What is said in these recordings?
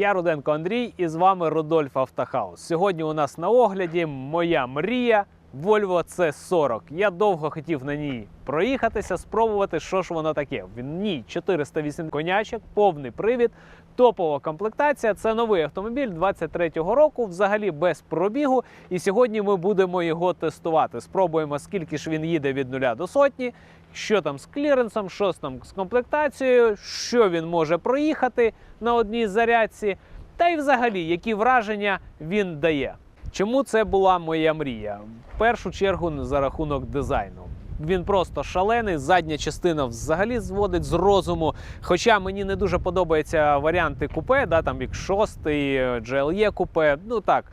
Я Руденко Андрій і з вами Рудольф Автохаус. Сьогодні у нас на огляді моя мрія Volvo C40. Я довго хотів на ній проїхатися, спробувати, що ж воно таке. В ній 408 конячок, повний привід, топова комплектація. Це новий автомобіль 23-го року, взагалі без пробігу. І сьогодні ми будемо його тестувати. Спробуємо, скільки ж він їде від нуля до сотні, що там з кліренсом, що там з комплектацією, що він може проїхати на одній зарядці, та й взагалі, які враження він дає. Чому це була моя мрія? В першу чергу за рахунок дизайну. Він просто шалений. Задня частина взагалі зводить з розуму. Хоча мені не дуже подобаються варіанти купе, да, там як 6, GLE купе. Ну так.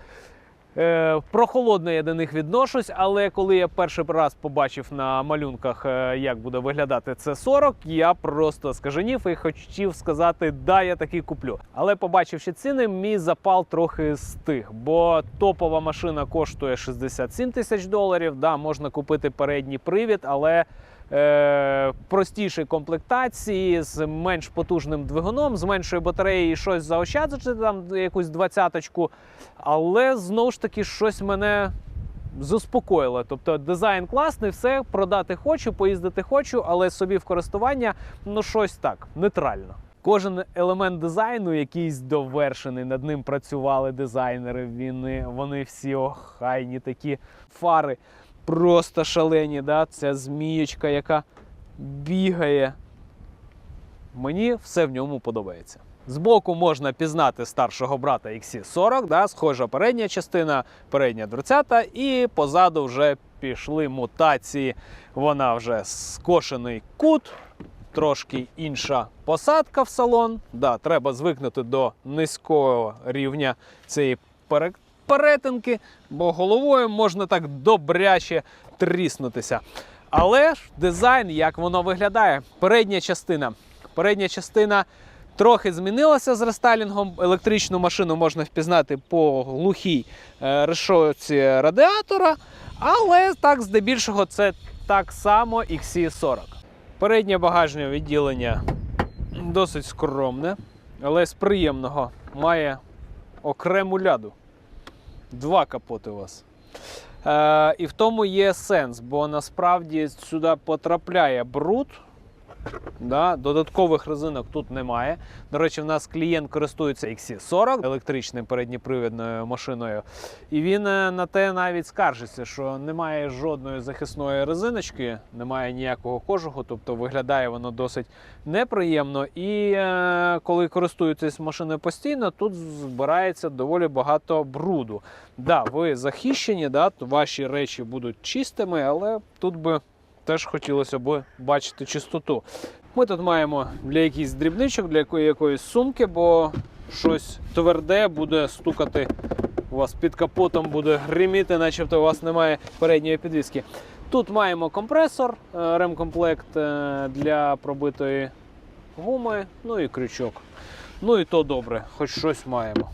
Е, прохолодно я до них відношусь, але коли я перший раз побачив на малюнках, е, як буде виглядати це 40, я просто скаженів і хотів сказати, да, я такий куплю. Але побачивши ціни, мій запал трохи стих, бо топова машина коштує 67 тисяч доларів. Да, можна купити передній привід, але е, простішій комплектації з менш потужним двигуном, з меншою батареєю і щось заощаджувати, там якусь двадцяточку. Але знову ж таки щось мене заспокоїло. Тобто дизайн класний, все продати хочу, поїздити хочу, але собі в користування ну щось так, нейтрально. Кожен елемент дизайну якийсь довершений. Над ним працювали дизайнери. Вони, вони всі охайні, такі фари просто шалені. Да? Ця змієчка, яка бігає. Мені все в ньому подобається. Збоку можна пізнати старшого брата XC40, да, схожа передня частина, передня дверцята, і позаду вже пішли мутації. Вона вже скошений кут, трошки інша посадка в салон. Да, треба звикнути до низького рівня цієї пере- перетинки, бо головою можна так добряче тріснутися. Але ж дизайн, як воно виглядає, передня частина. Передня частина трохи змінилася з рестайлінгом. Електричну машину можна впізнати по глухій е, решоці радіатора, але так здебільшого це так само XC40. Переднє багажне відділення досить скромне, але з приємного має окрему ляду. Два капоти у вас. Е, і в тому є сенс, бо насправді сюди потрапляє бруд. Да, додаткових резинок тут немає. До речі, в нас клієнт користується XC40 електричною передньопривідною машиною. І він е, на те навіть скаржиться, що немає жодної захисної резиночки, немає ніякого кожуху, тобто виглядає воно досить неприємно. І е, коли користуєтесь машиною постійно, тут збирається доволі багато бруду. Да, ви захищені, да, ваші речі будуть чистими, але тут би теж хотілося б бачити чистоту. Ми тут маємо для якихось дрібничок, для якої, якоїсь сумки, бо щось тверде буде стукати у вас під капотом, буде гриміти, начебто у вас немає передньої підвіски. Тут маємо компресор, е, ремкомплект е, для пробитої гуми, ну і крючок. Ну і то добре, хоч щось маємо.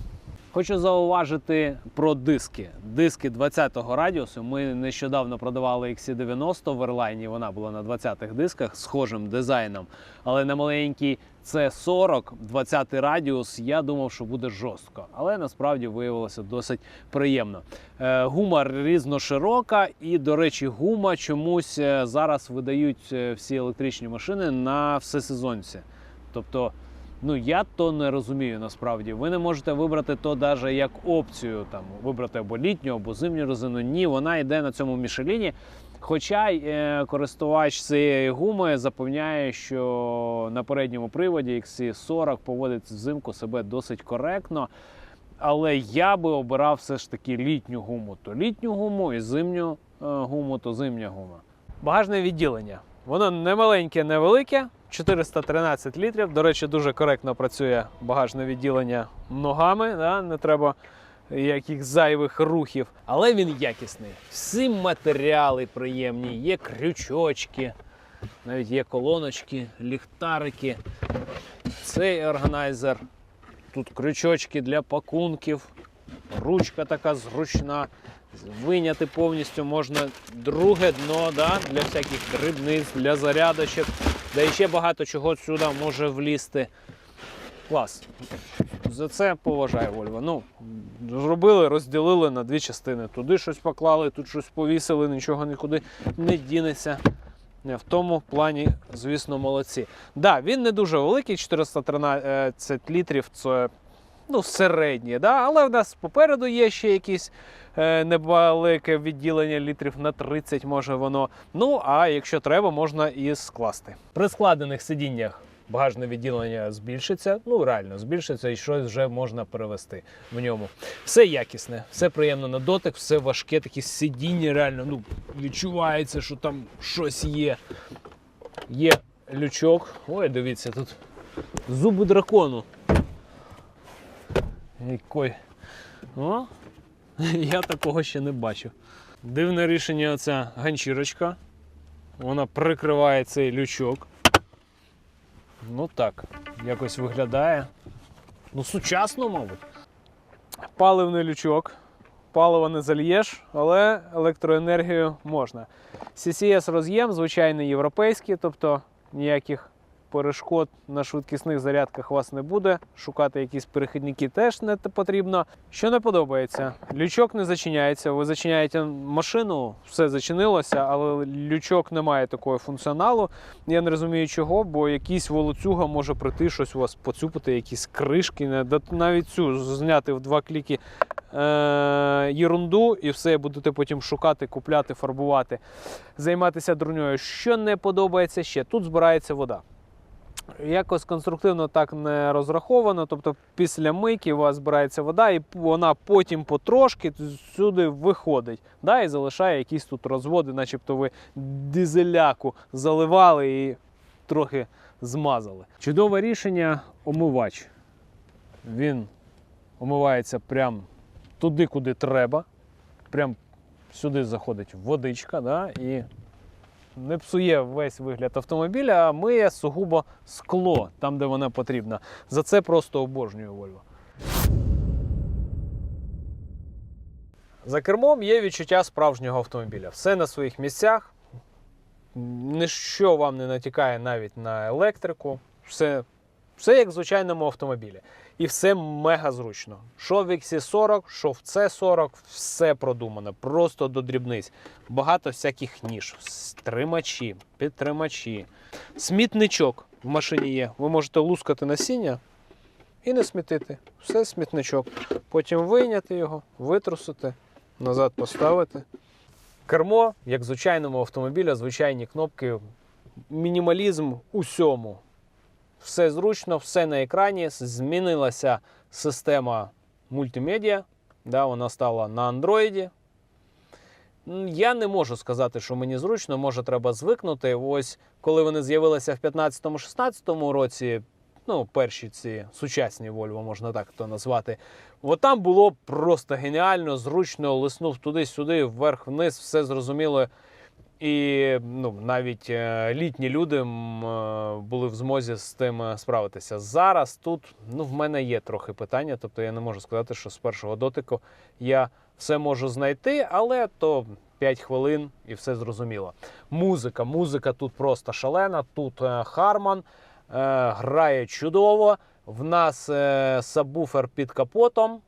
Хочу зауважити про диски. Диски 20-го радіусу. Ми нещодавно продавали XC90 в Ерлайні. Вона була на 20-х дисках схожим дизайном. Але на маленький C40, 20-й радіус, я думав, що буде жорстко. Але насправді виявилося досить приємно. Е, Гума різноширока, і, до речі, гума чомусь е, зараз видають е, всі електричні машини на всесезонці. Тобто Ну я то не розумію насправді. Ви не можете вибрати то навіть як опцію, там вибрати або літню, або зимню резину. Ні, вона йде на цьому мішеліні. Хоча е, користувач цієї гуми запевняє, що на передньому приводі XC40 поводить взимку себе досить коректно. Але я би обирав все ж таки літню гуму, то літню гуму і зимню е, гуму, то зимня гума. Багажне відділення. Воно не маленьке, не велике. 413 літрів. До речі, дуже коректно працює багажне відділення ногами. Да? Не треба яких зайвих рухів. Але він якісний. Всі матеріали приємні, є крючочки, навіть є колоночки, ліхтарики. Цей органайзер. Тут крючочки для пакунків, ручка така зручна. Виняти повністю можна друге дно да, для всяких дрібниць, для зарядочок. Да і ще багато чого сюди може влізти. Клас. За це поважаю Вольва. Ну, зробили, розділили на дві частини. Туди щось поклали, тут щось повісили, нічого нікуди не дінеться. В тому плані, звісно, молодці. Да, він не дуже великий, 413 літрів це ну, середнє, да? але в нас попереду є ще якісь е, невелике відділення літрів на 30, може воно. Ну, а якщо треба, можна і скласти. При складених сидіннях багажне відділення збільшиться, ну реально збільшиться і щось вже можна перевести в ньому. Все якісне, все приємно на дотик, все важке, такі сидіння реально ну, відчувається, що там щось є. Є лючок. Ой, дивіться, тут зуби дракону. Який. О, я такого ще не бачив. Дивне рішення оця ганчірочка. Вона прикриває цей лючок. Ну так, якось виглядає. Ну, сучасно, мабуть. Паливний лючок. Паливо не зальєш, але електроенергію можна. CCS роз'єм, звичайний європейський, тобто ніяких перешкод на швидкісних зарядках у вас не буде. Шукати якісь перехідники теж не потрібно. Що не подобається, лючок не зачиняється. Ви зачиняєте машину, все зачинилося, але лючок не має такого функціоналу. Я не розумію чого, бо якийсь волоцюга може прийти щось у вас поцюпати, якісь кришки, навіть цю зняти в два кліки е- єрунду, і все будете потім шукати, купляти, фарбувати, займатися дурньою. Що не подобається ще? Тут збирається вода. Якось конструктивно так не розраховано. Тобто після мийки у вас збирається вода, і вона потім потрошки сюди виходить. Да, і залишає якісь тут розводи, начебто ви дизеляку заливали і трохи змазали. Чудове рішення омивач. Він омивається прямо туди, куди треба. Прям сюди заходить водичка, да, і не псує весь вигляд автомобіля, а миє сугубо скло там, де воно потрібно. За це просто обожнюю Volvo. За кермом є відчуття справжнього автомобіля. Все на своїх місцях. Ніщо вам не натякає навіть на електрику. Все, все як в звичайному автомобілі. І все мега зручно. Що в XC40, що в C40, все продумано, просто до дрібниць. Багато всяких ніж, стримачі, підтримачі. Смітничок в машині є. Ви можете лускати насіння і не смітити. Все смітничок. Потім вийняти його, витрусити, назад поставити. Кермо, як звичайному автомобіля, звичайні кнопки, мінімалізм усьому. Все зручно, все на екрані. Змінилася система мультимедіа. Да, вона стала на. М, Я не можу сказати, що мені зручно, може треба звикнути. Ось коли вони з'явилися в 15-16 році, ну, перші ці сучасні Volvo, можна так то назвати. От там було просто геніально, зручно, лиснув туди-сюди, вверх-вниз, все зрозуміло. І ну, навіть е, літні люди е, були в змозі з тим е, справитися. Зараз тут ну, в мене є трохи питання, тобто я не можу сказати, що з першого дотику я все можу знайти, але то 5 хвилин і все зрозуміло. Музика, музика тут просто шалена. Тут Харман грає чудово. В нас сабвуфер під капотом.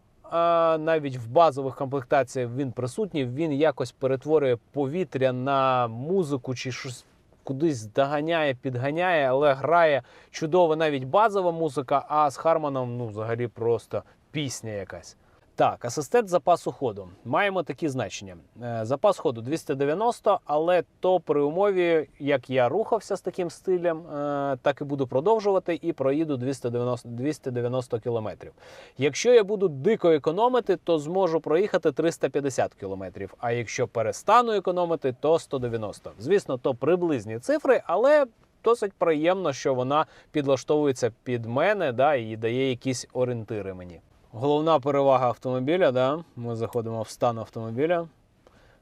Навіть в базових комплектаціях він присутній, він якось перетворює повітря на музику чи щось кудись доганяє, підганяє, але грає чудово навіть базова музика, а з Харманом ну, взагалі просто пісня якась. Так, асистент запасу ходу. Маємо такі значення. Е, Запас ходу 290, але то при умові, як я рухався з таким стилем, е, так і буду продовжувати і проїду 290, 290 кілометрів. Якщо я буду дико економити, то зможу проїхати 350 кілометрів. А якщо перестану економити, то 190. Звісно, то приблизні цифри, але досить приємно, що вона підлаштовується під мене да, і дає якісь орієнтири мені. Головна перевага автомобіля, да, ми заходимо в стан автомобіля.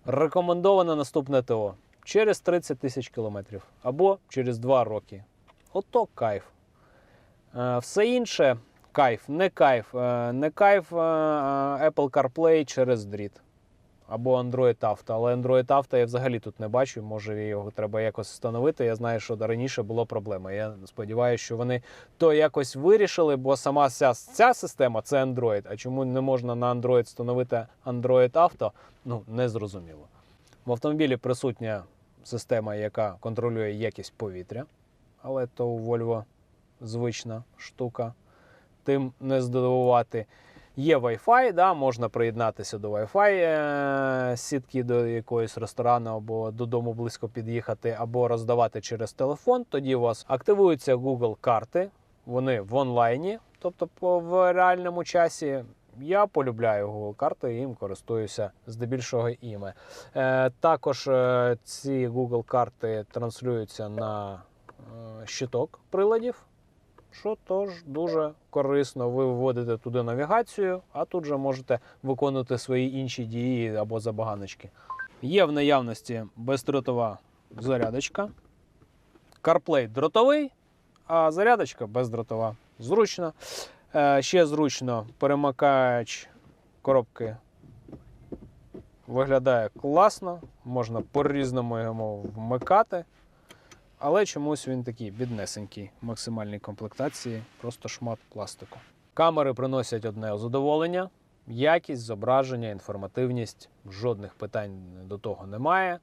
Рекомендоване наступне ТО через 30 тисяч кілометрів або через 2 роки. Ото кайф. Е, Все інше кайф, не кайф. Е, Не кайф е, Apple CarPlay через дріт. Або Android Auto. Але Android Auto я взагалі тут не бачу. Може його треба якось встановити. Я знаю, що раніше було проблема. Я сподіваюся, що вони то якось вирішили, бо сама ця, ця система це Android. А чому не можна на Android встановити Android Auto? Ну не зрозуміло. В автомобілі присутня система, яка контролює якість повітря, але то у Volvo звична штука. Тим не здивувати. Є Wi-Fi, да, можна приєднатися до Wi-Fi е- сітки до якоїсь ресторану або додому близько під'їхати, або роздавати через телефон. Тоді у вас активуються Google карти, вони в онлайні, тобто в реальному часі. Я полюбляю Google карти їм користуюся здебільшого іми. Е, також е, ці Google карти транслюються на е, щиток приладів що теж дуже корисно. Ви вводите туди навігацію, а тут же можете виконувати свої інші дії або забаганочки. Є в наявності бездротова зарядочка, CarPlay дротовий, а зарядочка бездротова. Зручно. Е, Ще зручно перемикач коробки виглядає класно, можна по-різному його вмикати. Але чомусь він такий біднесенький, максимальній комплектації, просто шмат пластику. Камери приносять одне задоволення, якість, зображення, інформативність. Жодних питань до того немає.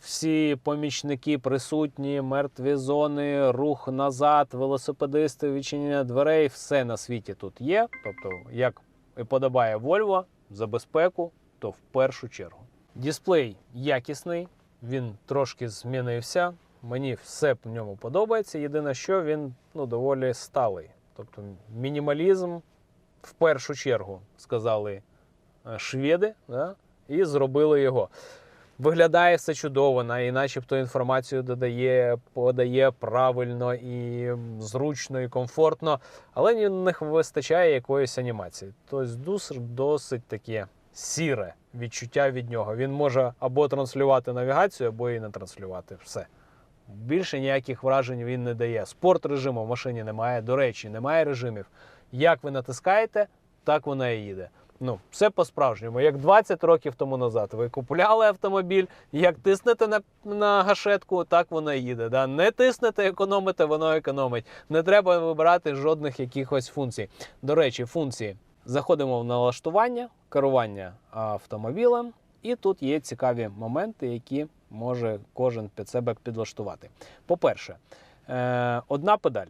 Всі помічники присутні, мертві зони, рух назад, велосипедисти, відчинення дверей, все на світі тут є. Тобто, як і подобає Volvo за безпеку, то в першу чергу. Дисплей якісний, він трошки змінився. Мені все в ньому подобається. Єдине, що він ну, доволі сталий. Тобто мінімалізм в першу чергу сказали е, шведи да, і зробили його. Виглядає все чудово, і начебто інформацію додає, подає правильно і зручно, і комфортно, але не вистачає якоїсь анімації. Тобто досить, досить таке сіре відчуття від нього. Він може або транслювати навігацію, або і не транслювати. Все. Більше ніяких вражень він не дає. Спорт режиму в машині немає. До речі, немає режимів. Як ви натискаєте, так вона і їде. Ну, все по-справжньому. Як 20 років тому назад. Ви купували автомобіль, як тиснете на, на гашетку, так вона їде. Да? Не тиснете, економите, воно економить. Не треба вибирати жодних якихось функцій. До речі, функції. Заходимо в налаштування, керування автомобілем, і тут є цікаві моменти, які може кожен під себе підлаштувати. По-перше, е, одна педаль.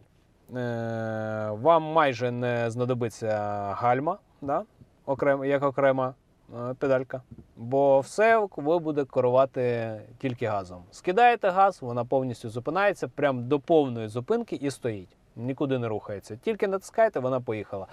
Е, вам майже не знадобиться гальма, да? окремо, як окрема е, педалька, бо все ви буде керувати тільки газом. Скидаєте газ, вона повністю зупинається прямо до повної зупинки і стоїть. Нікуди не рухається. Тільки натискаєте, вона поїхала.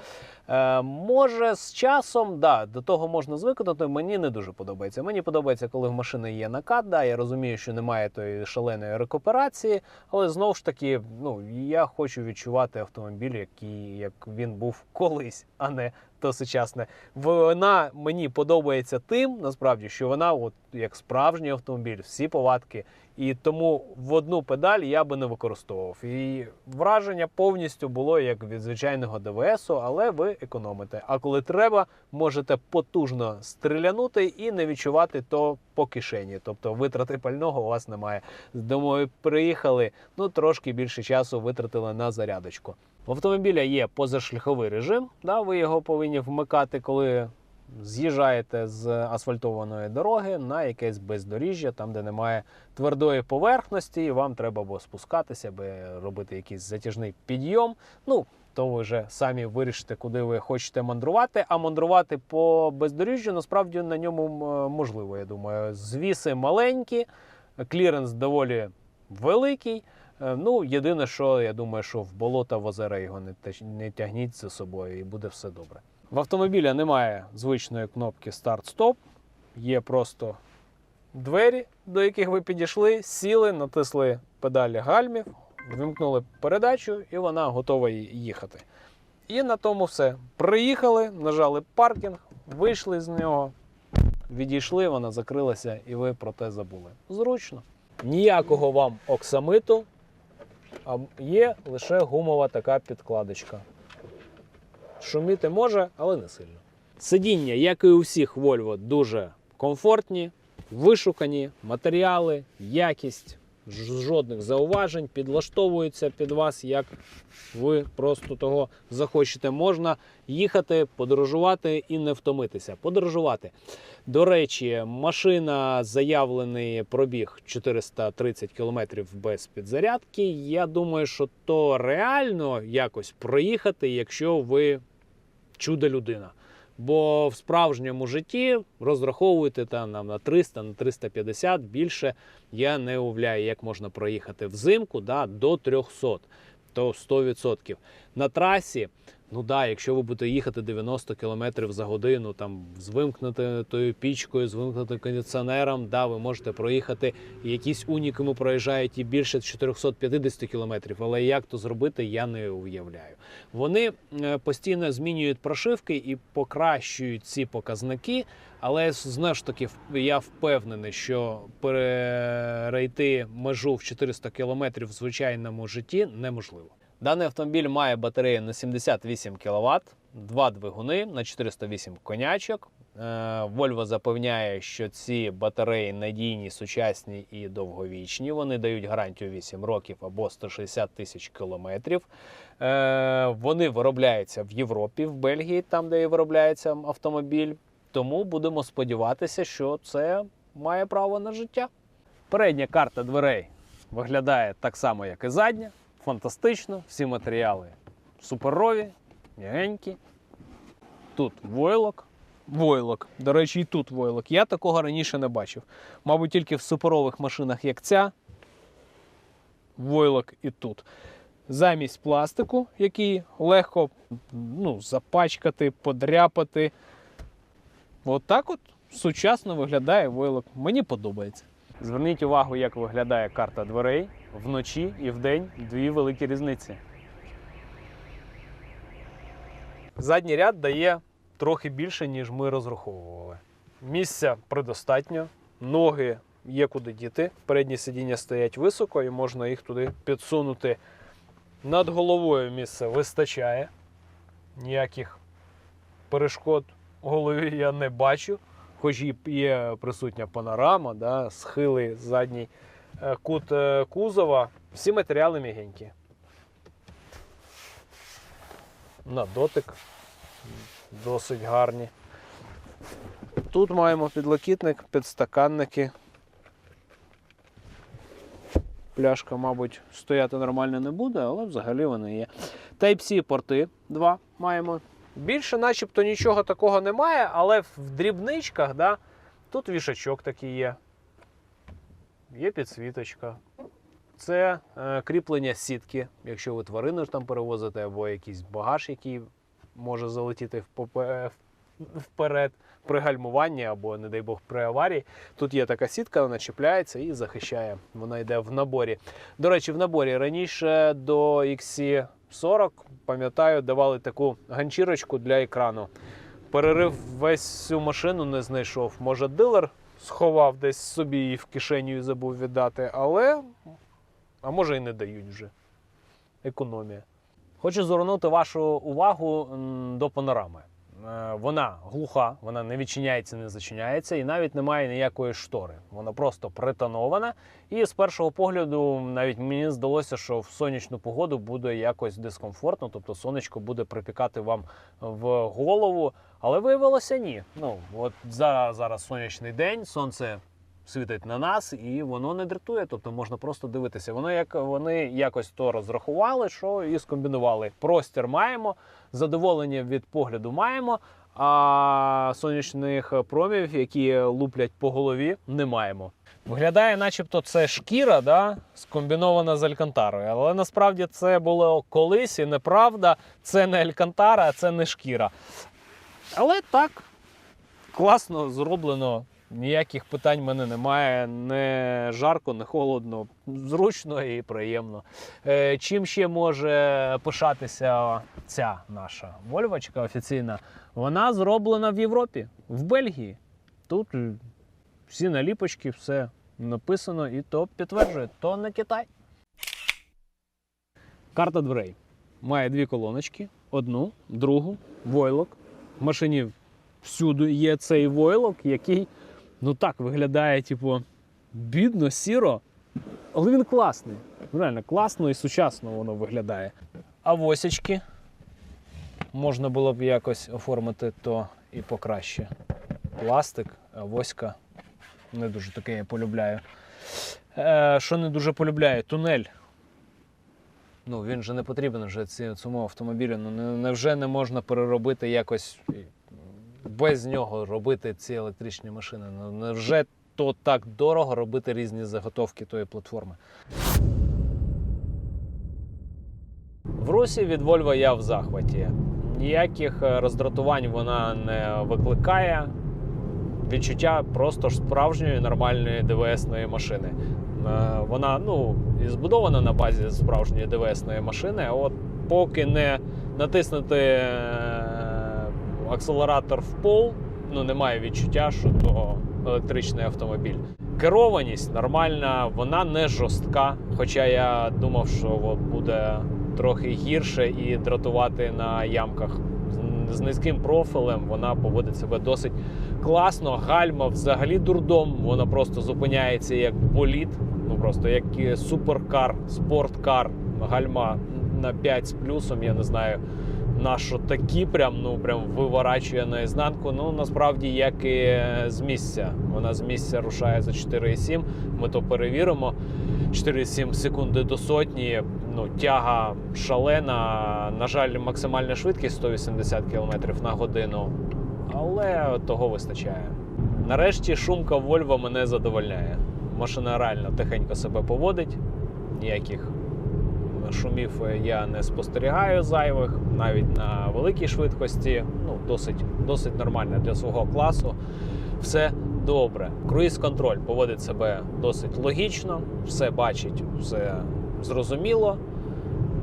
Е, може, з часом, да, до того можна звикнути. Мені не дуже подобається. Мені подобається, коли в машини є накат. Да, я розумію, що немає тої шаленої рекуперації, але знову ж таки, ну я хочу відчувати автомобіль, який як він був колись, а не то сучасне. Вона мені подобається тим, насправді, що вона, от як справжній автомобіль, всі повадки. І тому в одну педаль я би не використовував. І враження повністю було як від звичайного ДВСу, але ви економите. А коли треба, можете потужно стрілянути і не відчувати то по кишені. Тобто витрати пального у вас немає. Думаю, приїхали, ну трошки більше часу витратили на зарядочку. В автомобіля є позашляховий режим. Да, ви його повинні вмикати, коли з'їжджаєте з асфальтованої дороги на якесь бездоріжжя, там де немає твердої поверхності, і вам треба або спускатися, або робити якийсь затяжний підйом. Ну, то ви вже самі вирішите, куди ви хочете мандрувати. А мандрувати по бездоріжжю насправді на ньому можливо, я думаю. Звіси маленькі, кліренс доволі великий. Е, Ну, єдине, що я думаю, що в болота в озера його не, не тягніть за собою і буде все добре. В автомобіля немає звичної кнопки старт-стоп, є просто двері, до яких ви підійшли, сіли, натисли педалі гальмів, вимкнули передачу, і вона готова їхати. І на тому все. Приїхали, нажали паркінг, вийшли з нього, відійшли, вона закрилася, і ви про те забули. Зручно. Ніякого вам оксамиту, а є лише гумова така підкладочка. Шуміти може, але не сильно. Сидіння, як і у всіх Volvo, дуже комфортні, вишукані матеріали, якість, жодних зауважень, підлаштовуються під вас, як ви просто того захочете. Можна їхати, подорожувати і не втомитися. Подорожувати. До речі, машина заявлений пробіг 430 км без підзарядки. Я думаю, що то реально якось проїхати, якщо ви чудо людина. Бо в справжньому житті розраховуйте там на 300, на 350, більше я не уявляю, як можна проїхати взимку да, до 300, то 100%. На трасі, ну да, якщо ви будете їхати 90 км за годину, там з вимкнутою пічкою, з вимкнутим кондиціонером, да, ви можете проїхати. Якісь унікуми проїжджають і більше 450 км, але як то зробити, я не уявляю. Вони е, постійно змінюють прошивки і покращують ці показники. Але знову ж таки, я впевнений, що перейти межу в 400 км в звичайному житті неможливо. Даний автомобіль має батарею на 78 кВт, два двигуни на 408 конячок. Е, Volvo запевняє, що ці батареї надійні, сучасні і довговічні. Вони дають гарантію 8 років або 160 тисяч кілометрів. Е, Вони виробляються в Європі, в Бельгії, там де і виробляється автомобіль. Тому будемо сподіватися, що це має право на життя. Передня карта дверей виглядає так само, як і задня. Фантастично, всі матеріали суперові, м'ягенькі. Тут войлок. Войлок. До речі, і тут войлок. Я такого раніше не бачив. Мабуть, тільки в суперових машинах, як ця. Войлок і тут. Замість пластику, який легко ну, запачкати, подряпати. От так от сучасно виглядає войлок. Мені подобається. Зверніть увагу, як виглядає карта дверей вночі і вдень дві великі різниці. Задній ряд дає трохи більше, ніж ми розраховували. Місця предостатньо, ноги є куди діти. Передні сидіння стоять високо і можна їх туди підсунути. Над головою місця вистачає. Ніяких перешкод в голові я не бачу. Хоч і є присутня панорама, да, схили задній кут е, кузова. Всі матеріали м'ягенькі. На дотик досить гарні. Тут маємо підлокітник, підстаканники. Пляшка, мабуть, стояти нормально не буде, але взагалі вони є. Type-C порти два маємо. Більше начебто нічого такого немає, але в дрібничках, да, тут вішачок такий є. Є підсвіточка. Це е, кріплення сітки, якщо ви тварину там перевозите, або якийсь багаж, який може залетіти вперед при гальмуванні або, не дай Бог, при аварії. Тут є така сітка, вона чіпляється і захищає. Вона йде в наборі. До речі, в наборі раніше до XC40, пам'ятаю, давали таку ганчірочку для екрану. Перерив весь цю машину не знайшов. Може, дилер сховав десь собі її в кишеню і забув віддати, але а може і не дають вже. Економія. Хочу звернути вашу увагу до панорами. Е, Вона глуха, вона не відчиняється, не зачиняється, і навіть немає ніякої штори. Вона просто притонована. І з першого погляду, навіть мені здалося, що в сонячну погоду буде якось дискомфортно, тобто сонечко буде припікати вам в голову. Але виявилося ні. Ну от зараз, зараз сонячний день, сонце світить на нас, і воно не дратує, тобто можна просто дивитися. Воно як вони якось то розрахували, що і скомбінували. Простір маємо, задоволення від погляду маємо. А сонячних промів, які луплять по голові, не маємо. Виглядає, начебто, це шкіра, да, скомбінована з алькантарою. Але насправді це було колись і неправда. Це не алькантара, а це не шкіра. Але так, класно зроблено. Ніяких питань в мене немає. Не жарко, не холодно, зручно і приємно. Е, чим ще може пишатися ця наша вольвочка офіційна? Вона зроблена в Європі, в Бельгії. Тут всі наліпочки, все написано, і то підтверджує, то не Китай. Карта дверей. Має дві колоночки: одну, другу, войлок. В машині всюди є цей войлок, який Ну так виглядає, типу, бідно, сіро. Але він класний. Реально класно і сучасно воно виглядає. А восічки можна було б якось оформити то і покраще. Пластик, а воська не дуже таке я полюбляю. Е, що не дуже полюбляю? Тунель. Ну, він же не потрібен вже цьому автомобілю. Ну, невже не можна переробити якось без нього робити ці електричні машини? Ну, невже то так дорого робити різні заготовки тої платформи? В Русі від Volvo я в захваті. Ніяких е, роздратувань вона не викликає. Відчуття просто ж справжньої нормальної ДВСної машини. Е, Вона ну, збудована на базі справжньої ДВСної машини. От поки не натиснути е, акселератор в пол, ну немає відчуття, що то електричний автомобіль. Керованість нормальна, вона не жорстка. Хоча я думав, що буде трохи гірше і дратувати на ямках. З- низьким профілем вона поводить себе досить класно. Гальма взагалі дурдом. Вона просто зупиняється як боліт. Ну просто як суперкар, спорткар, гальма на 5 з плюсом. Я не знаю. На що такі прям ну прям виворачує наізнанку. Ну насправді як і з місця. Вона з місця рушає за 4,7. Ми то перевіримо. 4,7 секунди до сотні. Ну, тяга шалена. На жаль, максимальна швидкість 180 км на годину. Але того вистачає. Нарешті шумка Volvo мене задовольняє. Машина реально тихенько себе поводить. Ніяких шумів я не спостерігаю зайвих, навіть на великій швидкості. Ну, досить, досить нормально для свого класу. Все добре. Круїз-контроль поводить себе досить логічно, все бачить, все зрозуміло.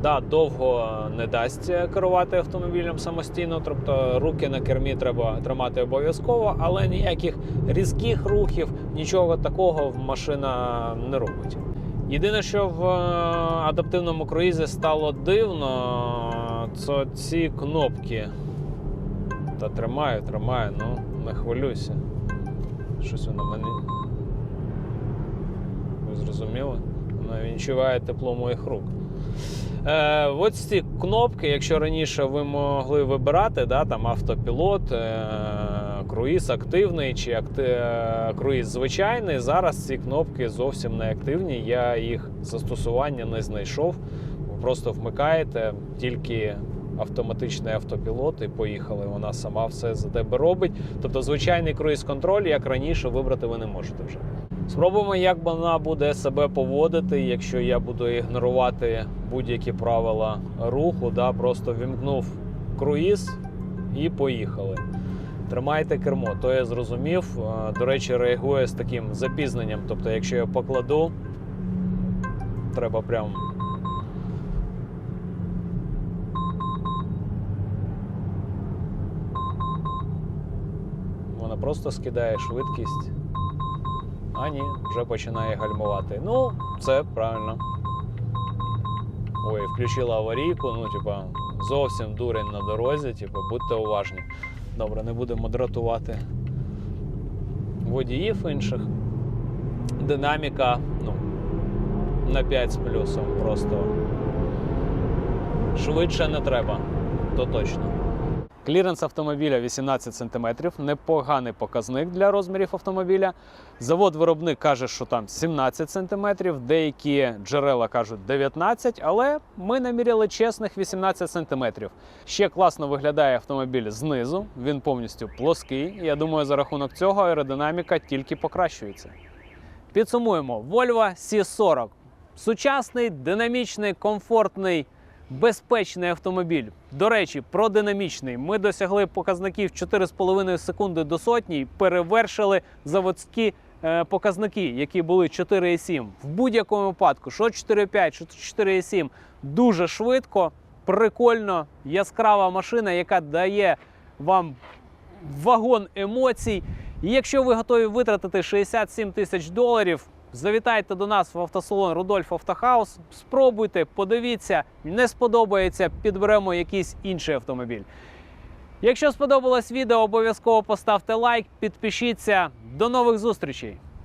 Да, довго не дасть керувати автомобілем самостійно, тобто руки на кермі треба тримати обов'язково, але ніяких різких рухів, нічого такого машина не робить. Єдине, що в е, адаптивному круїзі стало дивно, це ці кнопки. Та тримаю, тримаю, ну не хвилюйся. Щось воно мене. Ви зрозуміли? Вона відчуває тепло моїх рук. Е, ось ці кнопки, якщо раніше ви могли вибирати, да, там автопілот, е, круїз активний чи акти... е, круїз звичайний, зараз ці кнопки зовсім не активні. Я їх застосування не знайшов. Ви просто вмикаєте тільки автоматичний автопілот і поїхали. Вона сама все за тебе робить. Тобто, звичайний круїз-контроль, як раніше, вибрати ви не можете вже. Спробуємо, як вона буде себе поводити, якщо я буду ігнорувати будь-які правила руху. Да, Просто вімкнув круїз і поїхали. Тримайте кермо, то я зрозумів. До речі, реагує з таким запізненням. Тобто, якщо я покладу, треба прям. Вона просто скидає швидкість. А ні, вже починає гальмувати. Ну, це правильно. Ой, включила аварійку, ну, типа, зовсім дурень на дорозі, типа, будьте уважні. Добре, не будемо дратувати водіїв інших. Динаміка, ну, на 5 з плюсом просто. Швидше не треба, то точно. Кліренс автомобіля 18 см, непоганий показник для розмірів автомобіля. Завод-виробник каже, що там 17 см, деякі джерела кажуть 19 але ми наміряли чесних 18 см. Ще класно виглядає автомобіль знизу, він повністю плоский. Я думаю, за рахунок цього аеродинаміка тільки покращується. Підсумуємо: Volvo C40. Сучасний, динамічний, комфортний, безпечний автомобіль. До речі, про динамічний. Ми досягли показників 4,5 секунди до сотні і перевершили заводські е, показники, які були 4,7. В будь-якому випадку, що 4,5, що 4,7, дуже швидко, прикольно, яскрава машина, яка дає вам вагон емоцій. І якщо ви готові витратити 67 тисяч доларів, завітайте до нас в автосалон Рудольф Автохаус, спробуйте, подивіться, не сподобається, підберемо якийсь інший автомобіль. Якщо сподобалось відео, обов'язково поставте лайк, підпишіться. До нових зустрічей!